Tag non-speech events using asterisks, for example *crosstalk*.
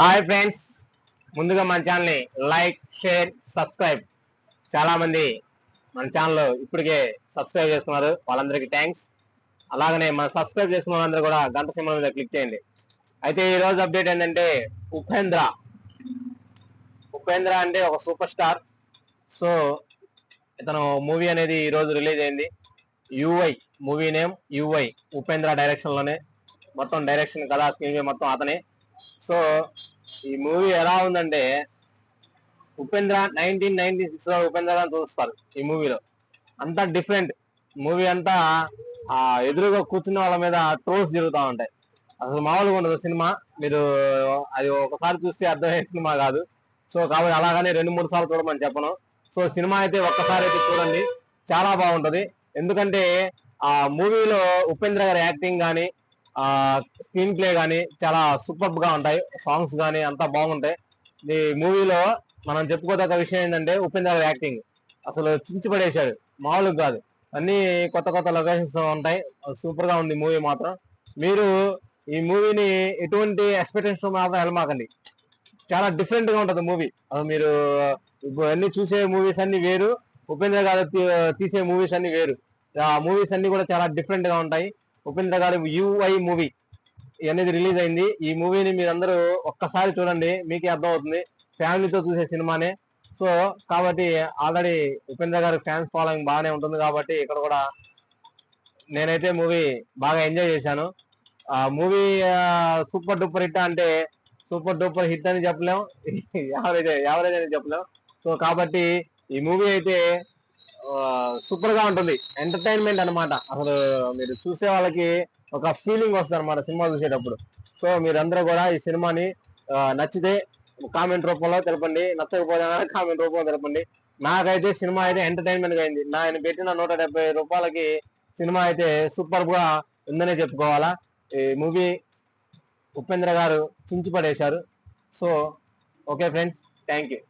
Hi friends ముందుగా మన ఛానల్ని లైక్ షేర్ సబ్స్క్రైబ్ చాలామంది మన ఛానల్ ఇప్పటికే సబ్స్క్రైబ్ చేసుకున్నారు. వాళ్ళందరికీ థ్యాంక్స్ అలాగనే మన సబ్స్క్రైబ్ చేసుకున్న వాళ్ళందరూ కూడా గంట సింబల్ మీద క్లిక్ చేయండి. అయితే ఈ రోజు అప్డేట్ ఏంటంటే ఉపేంద్ర. ఉపేంద్ర అంటే ఒక సూపర్ స్టార్ సో ఇతను మూవీ అనేది ఈ రోజు రిలీజ్ అయింది. UI movie name UI Upendra డైరెక్షన్లోనే మొత్తం డైరెక్షన్ కథా స్క్రీన్ మొత్తం అతనే. సో ఈ మూవీ ఎలా ఉందంటే ఉపేంద్ర నైన్టీన్ నైన్టీ సిక్స్లో ఉపేంద్ర చూస్తారు ఈ మూవీలో. అంతా డిఫరెంట్. మూవీ అంతా ఆ ఎదురుగా కూర్చున్న వాళ్ళ మీద ట్రోల్స్ జరుగుతూ ఉంటాయి. అసలు మామూలుగా ఉండదు సినిమా. మీరు అది ఒకసారి చూస్తే అర్థమయ్యే సినిమా కాదు. సో కాబట్టి అలాగనే రెండు మూడు సార్లు చూడమని చెప్పను. సో సినిమా అయితే ఒక్కసారి అయితే చూడండి. చాలా బాగుంటది. ఎందుకంటే ఆ మూవీలో ఉపేంద్ర గారి యాక్టింగ్ కానీ స్క్రీన్ ప్లే గానీ చాలా సూపర్గా ఉంటాయి. సాంగ్స్ గానీ అంతా బాగుంటాయి. ఈ మూవీలో మనం చెప్పుకోదగ్గ విషయం ఏంటంటే ఉపేంద్ర యాక్టింగ్ అసలు చించి పడేశాడు మామూలుగా కాదు. అన్ని కొత్త కొత్త లొకేషన్స్ ఉంటాయి. సూపర్గా ఉంది మూవీ మాత్రం. మీరు ఈ మూవీని ఎటువంటి ఎక్స్పెక్టేషన్ మాత్రం వెళ్ళమాకండి. చాలా డిఫరెంట్గా ఉంటుంది మూవీ. అసలు మీరు ఇప్పుడు అన్ని చూసే మూవీస్ అన్ని వేరు. ఉపేంద్ర గారు తీసే మూవీస్ అన్ని వేరు. ఆ మూవీస్ అన్ని కూడా చాలా డిఫరెంట్గా ఉంటాయి. ఉపేంద్ర గారి యుఐ మూవీ అనేది రిలీజ్ అయింది. ఈ మూవీని మీరందరూ ఒక్కసారి చూడండి మీకే అర్థం అవుతుంది ఫ్యామిలీతో చూసే సినిమానే. సో కాబట్టి ఆల్రెడీ ఉపేంద్ర గారి ఫ్యాన్స్ ఫాలోయింగ్ బాగానే ఉంటుంది కాబట్టి ఇక్కడ కూడా నేనైతే మూవీ బాగా ఎంజాయ్ చేశాను. ఆ మూవీ సూపర్ డూపర్ హిట్ అంటే సూపర్ డూపర్ హిట్ అని చెప్పలేం. *laughs* యావరేజ్ యావరేజ్ అని చెప్పలేం. సో కాబట్టి ఈ మూవీ అయితే సూపర్గా ఉంటుంది. ఎంటర్టైన్మెంట్ అనమాట అసలు మీరు చూసే వాళ్ళకి ఒక ఫీలింగ్ వస్తుంది అనమాట సినిమా చూసేటప్పుడు. సో మీరందరూ కూడా ఈ సినిమాని నచ్చితే కామెంట్ రూపంలో తెలపండి. నచ్చకపోతే కామెంట్ రూపంలో తెలపండి. నాకైతే సినిమా అయితే ఎంటర్టైన్మెంట్గా అయింది. నాయన పెట్టిన నూట డెబ్బై రూపాయలకి సినిమా అయితే సూపర్గా ఉందనే చెప్పుకోవాలా. ఈ మూవీ ఉపేంద్ర గారు చించి పడేశారు. So okay friends thank you